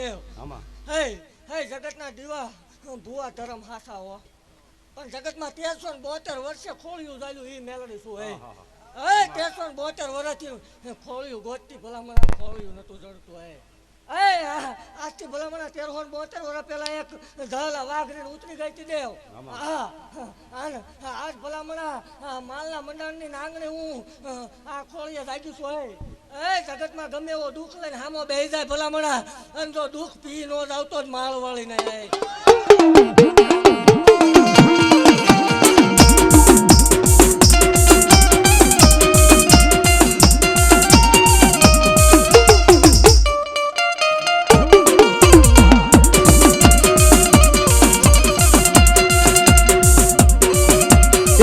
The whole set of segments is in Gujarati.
દેવ આમાં? હે હે જગતના દીવા ભુવા ધરમ હાસા હો. પણ જગતમાં તેરસો ને બોતેર વર્ષે ખોળિયું ચાલ્યું એ મેલડી શું હે? હે તેરસો ને બોતેર વર્ષથી ખોળિયું ગોતતી ભલામણ ખોળિયું નતું જડતું હે? આજથી ભલામણ તેરસો બોતેર વર્ષ પહેલા એક ધાલા ઉતરી ગઈ હતી દેવ. આજ ભલામણા માલના મંડાણની નાંગણે હું આ ખોળીએ જાગ્યું છું હે? એ, જગતમાં ગમે એવો દુઃખ લઈને હામો બે જાય ભલામણા. અને જો દુઃખ પી નો આવતો જ માળ વાળીને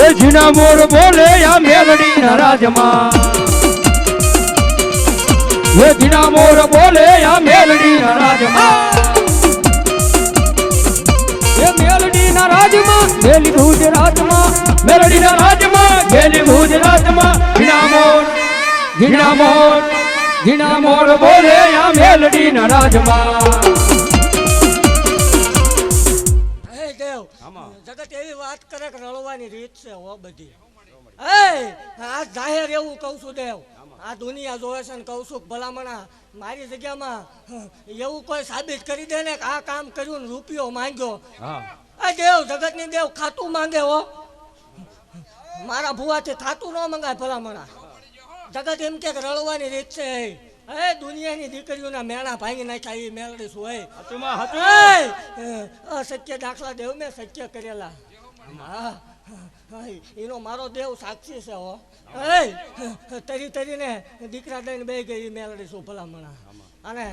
એ મોર બોલે, આ મેલડી ના એ મોર બોલે આ મેલડી ના રાજમાં. એ મેલડી ના રાજમાં મેલી ગુજરાતમાં મેલડી ના રાજમાં મેલી ગુજરાતમાં ઘીણા મોર ઘીણા મોર ઘીણા મોર બોલે આ મેલડી ના રાજમાં. હે દેવ આમાં. જગત એવી વાત કરે કે રળવાની રીત છે હો બધી. એ આ જાહેર એવું કહું છું દેવ. આ દુનિયા જોવે છે ને કહું છું ભલામણા. મારી જગ્યામાં એવું કોઈ સાબિત કરી દે ને કે આ કામ કર્યું ને રૂપિયો માંગ્યો. આ દેવ જગતની દેવ ખાતું માંગે હો. મારા ભુવાથી ખાતું ન મંગાય ભલામણા. જગત એમ કે રળવાની રીત છે હે દુનિયાની દીકરીઓના મેણા ભાંગી નાખ્યા એ મેળડી શું હોય! અસત્ય દાખલા દેવ મેં સત્ય કરેલા. હા, એનો મારો દેવ સાક્ષી છે હો! તરી તરીને દીકરા દઈને બે ગઈ મેળડી છું ભલામણા અને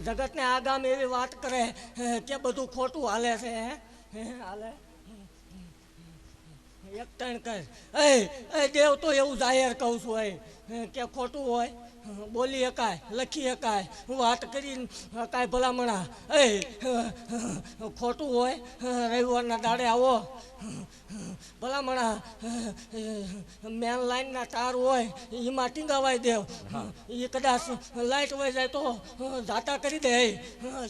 જગતને આગામ એવી વાત કરે કે બધું ખોટું હાલે છે, હે? હાલે એક ત્રણ એ એ દેવ, તો એવું જાહેર કહું છું એ કે ખોટું હોય બોલી શકાય લખી શકાય વાત કરી કાંઈ ભલામણા. એ ખોટું હોય રવિવારના દાડે આવો. ભલામણા મેન લાઈનના તાર હોય એમાં ટીંગાવાય દેવ. એ કદાચ લાઈટ વહી જાય તો જાતા કરી દે.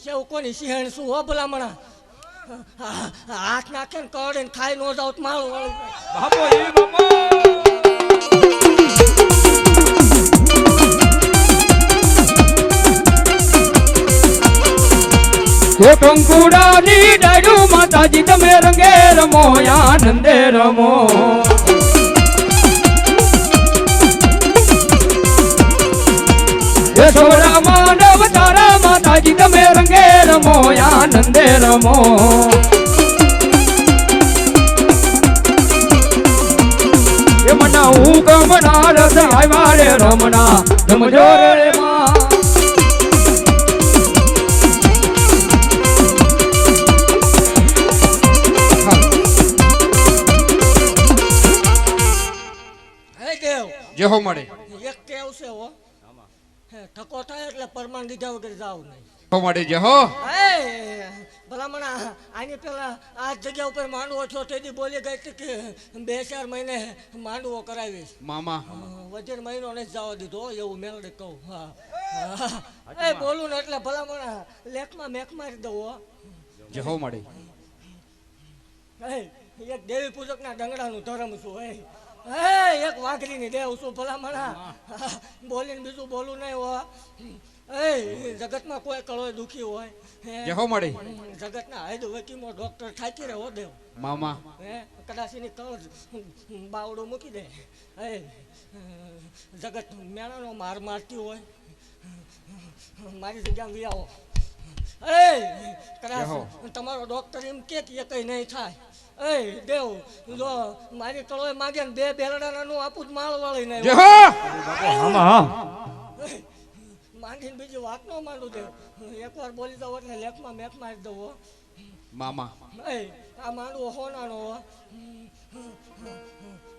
સેવ કોની સિંહણ શું હો ભલામણા? હાથ નાખે ને કડે ને ખાઈ નો જાવ તો માળું વાળી. બાપો એ બાપો! હે કંકુડાની ડાયુ માતાજી, તમે રંગે રમો, આનંદે રમો. હે સોરા માનવ તારા માતાજી, તમે રંગે રમો, આનંદે રમો. એ મના હું કમના રસ આવ્યા રે રમણા રમજો રે માં. ઠકો થાય એટલે પરમાન લીધા વગર જાવ નહીં. મળે જે હો. ભલામણા આની પેલા આ જગ્યા ઉપર માંડવો છો તેથી બોલી ગઈ કે બે ચાર મહિને માંડવો કરાવીશ. મામા. વજન મહિનો ને જવા દીધો એવું મેળડે કહું. હા. એ બોલું ને એટલે ભલામણા લેખમાં મેખ મારી દઉં જે હો મળે. એક દેવી પૂજકના ડંગડાનું ધર્મ છું હે. હે એક વાઘરીની દેવ છું ભલામણા? બોલીને બીજું બોલું નહીં હો. એ જગતમાં કોઈ કળોય દુખી હોય. હે મળી. જગતના હૈદ વકીમો ડોક્ટર થાકી રહ્યો દેવ? મામા. હે કદાચ એની કળ બાવડો મૂકી દે. એ જગત મેળાનો માર મારતી હોય. મારી જગ્યા વી આવો. એ કદાચ તમારો ડોક્ટર એમ કે કે કઈ નહીં થાય. એ દેવ જો મારી કળોય માગે ને બે નું આપું જ માળ વાળી ને જે હો આમાં માંડીને બીજી વાત ન માંડું દેવ એકવાર બોલી દઉં એટલે લેખમાં મેખ મારી દઉં મામા. એ આ માંડવો હોનાનો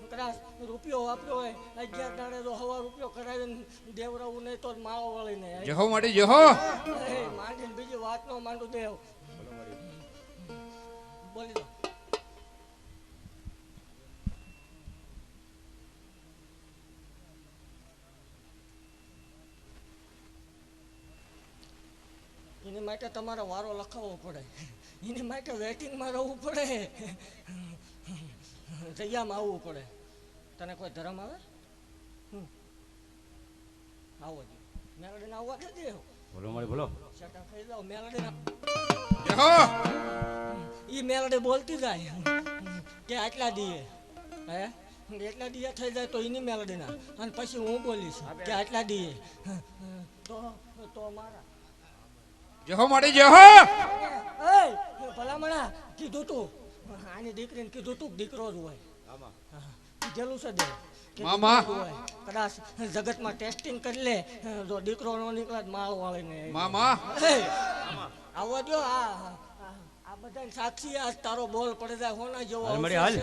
કદાચ રૂપિયો વાપર્યો હોય અગિયાર દાડે તો હવા રૂપિયો કરાવીને દેવરાવું નહીં તો માળો વળીને જે હો મળે જે માંડીને બીજી વાત નો માંડું દેવ. બોલી દો એની માટે તમારે વારો લખાવવો પડે. એની માટે વેટિંગમાં રહેવું પડે. જગ્યામાં આવવું પડે. તને કોઈ ધર્મ આવે? હમ. આવો જ. મેલડીને આવવા દે દે બોલો મારી બોલો. સેટા ખાઈ જાઓ મેલડીના એ હો ઈ મેલડી બોલતી જાય. કે આટલા દીએ. હે? એટલા દીએ થઈ જાય તો એની મેલડીના. અને પછી હું બોલીશ કે આટલા દીએ. તો તો મારા. જય હો માડી જય હો! એ ભલામણા કીધું તું. આની દીકરીને કીધું તું દીકરો જ હોય. આમાં કીધેલું છે દે. મામા. કદાચ જગતમાં ટેસ્ટિંગ કરી લે જો દીકરો નો નીકળે તો માળ વાળીને મામા. આવો જો આ આ- આ બધા સાક્ષી આજ તારો બોલ પડે જાય હોના જેવો હાલ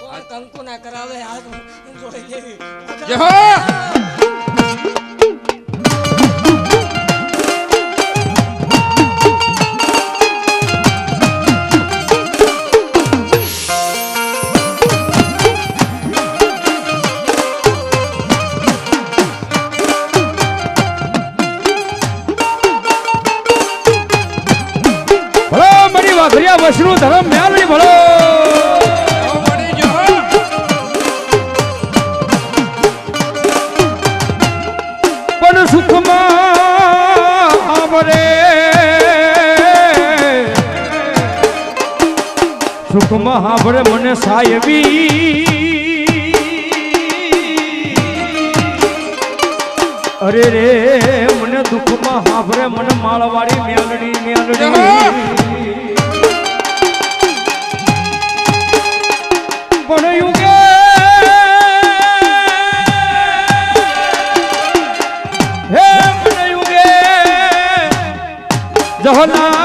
કોણ કંકુ ના કરાવે આજ જોઈ લેવી. જય સુખમાં આવરે મને સાયવી અરે રે મને દુઃખમાં હાભરે મને માળવાડી મેલડી મેલડી. પણ યુગે હે મને યુગે જહના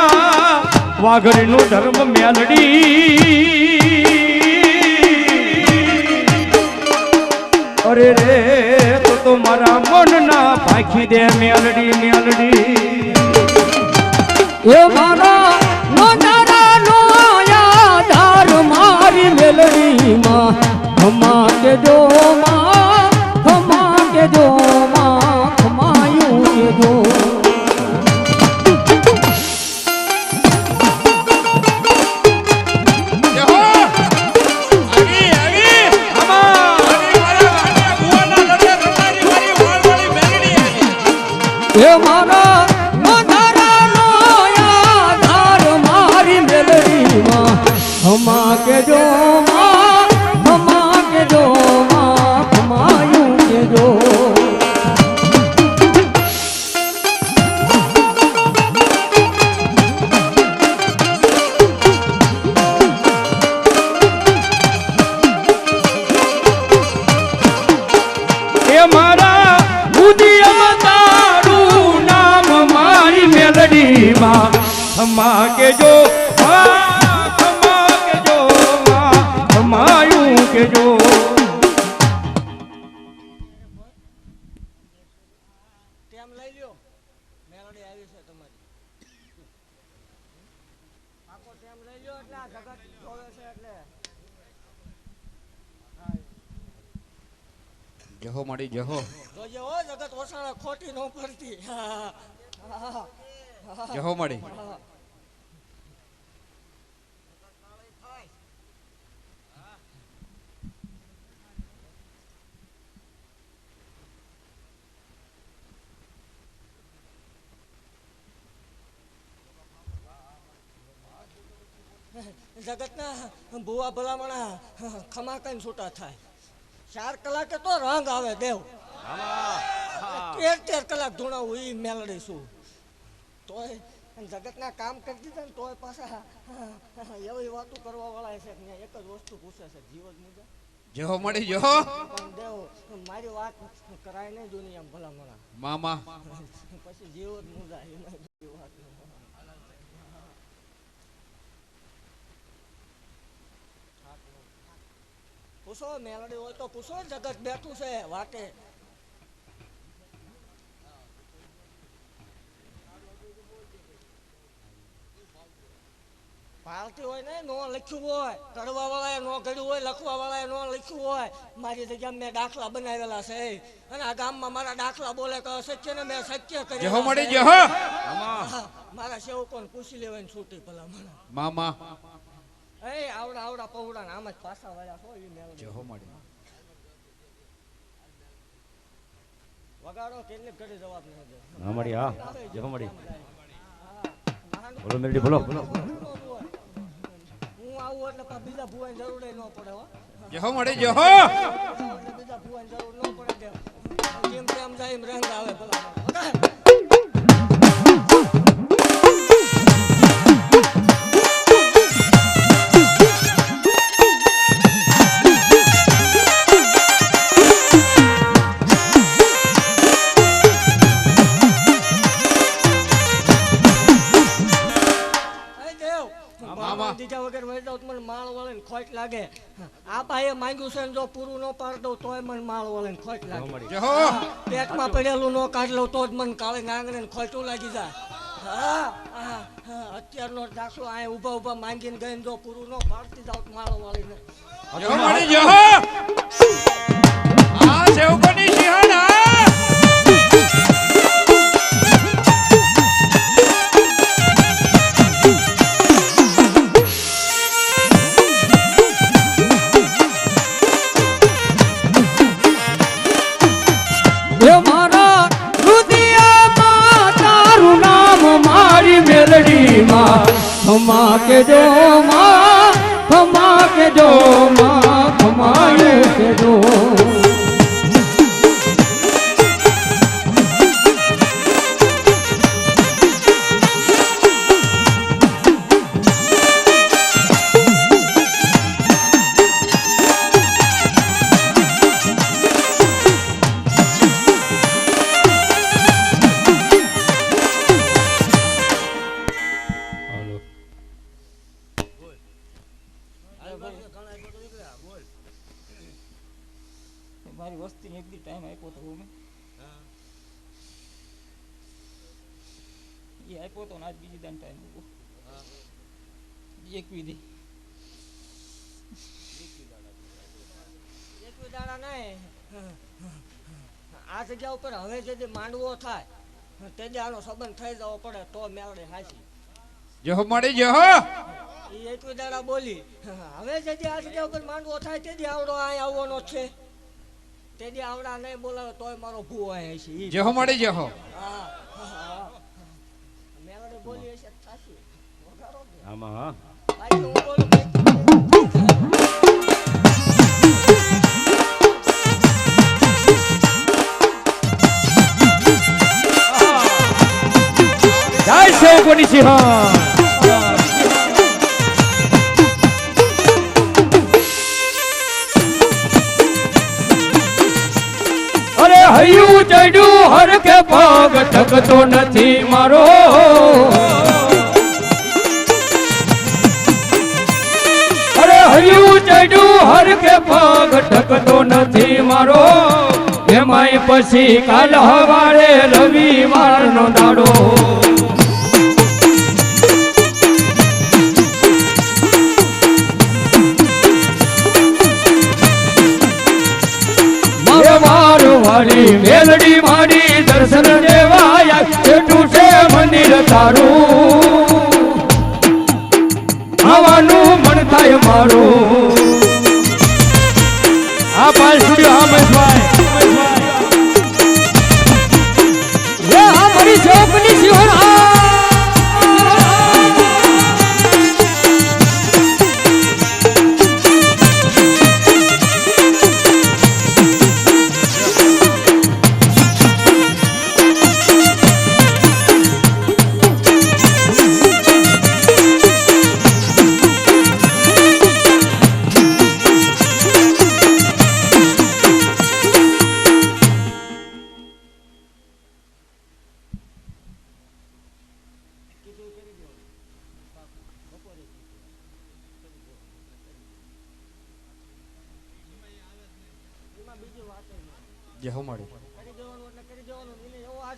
વાઘરીનું ધર્મ મેલડી. અરે રે, તો તો મારા મનના પાખી દે મેલડી મેલડી. એ મારા નોજારા નો યાદાર મારી મેલડીમાં ખમા કે જો માં ખમાયું કે જો ટેમ લઈ લ્યો. મેલડી આવી છે તમારી. આખો ટેમ લઈ લ્યો એટલે આ જગત જોવે છે એટલે. જય હો માડી જોજે હો જગત ઓસાણે ખોટી ન પડતી. હા, હા, જગતના ભુવા ભલામણા ખમા કઈ છૂટા થાય. ચાર કલાકે તો રંગ આવે દેવ. તેર તેર કલાક ધૂણાવું એ મેળડીશું તોય જગતના કામ કરી દીધા ને તોય પાછા એવી વાતો કરવા વાળા છે એક જ વસ્તુ પૂછે છે જીવ જ મુજબ જો મળી પણ દેવ મારી વાત કરાય નહીં દુનિયામાં ભલામણા. મામા. પછી જીવ જ મુજાય એમાં વાત પૂછો મેલડી હોય તો પૂછો જગત બેઠું છે વાટે પાલતી હોય ને નો લખ્યું હોય કરવા વાળાએ નો ઘડ્યું હોય લખવા વાળાએ નો લખ્યું હોય મારી જગ્યા મેં દાખલા બનાવેલા છે. અને આ ગામમાં મારા દાખલા બોલે કે સત્ય ને મેં સત્ય કરી મારા સેવકોને પૂછી લેવાની છૂટી ભલામણ. મામા. એ આવડા આવડા પૌડા આમ જ પાછા વાળા છો એ મેળવી જહો મળી વગાડો કેટલી ઘડી જવાબ નહીં દે. હા. મળી હા જહો મળી બોલો મેલડી બોલો. બોલો હું આવું એટલે પા બીજા ભુવાની જરૂર ન પડે હો. જહો મળી જહો બીજા ભુવાની જરૂર ન પડે કે તેમ જાય એમ રંગ આવે ભલા આ ભાઈએ માંગ્યું છે ને જો પૂરું ન પાડ દઉં તોય મને માળ વળે ખોટ લાગે. પેટમાં પડેલું ન કાઢ લઉં તો જ મને કાળે આંગણે ને ખોટું લાગી જાય. હા હા હા અત્યારનો દાખલો આ ઊભા ઊભા માંગીને ગઈને જો પૂરું ન પાડતી જાવ તો માળો વાળીને. ખમા મારી વસ્તીને એક દી ટાઈમ આપ્યો તો હું એ આપ્યો તો ને આજ બીજી દાન ટાઈમ ઊભો. એક વિધિ એકવી દાડા નહીં આ જગ્યા ઉપર હવે જે માંડવો થાય તે આનો સંબંધ થઈ જવો પડે તો મેળે હાચી જો મળી જહો એ એકવી દાડા બોલી હવે જે આજ આ જગ્યા માંડવો થાય તે દી આવડો અહીં આવવાનો છે તે દી આવડા નહીં બોલાવે તોય મારો ભૂ અહીં છે. જહો મળી જહો. મેળડે બોલી હશે થાશે. આમાં હા બાકી હું બોલું કંઈક. જય સેવકોની સિંહણ હૈયું ચડ્યું હર કે પગ થકતો નથી મારો. અરે હર્યું ચડ્યું હર કે પગ ઠકતો નથી મારો. એમાંય પછી કાલ હવારે રવિવાર નો દાડો મેલડી તારું આવવાનું મન થાય મારું.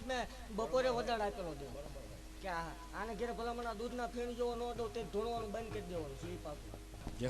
મેં બપોરે વધારે આપેલો દે કે આને ઘેર ભલામણ દૂધના ફીણ જેવો ન દઉં તે ધોળવાનું બંધ કરી દેવાનું સુઈ પાકું. જે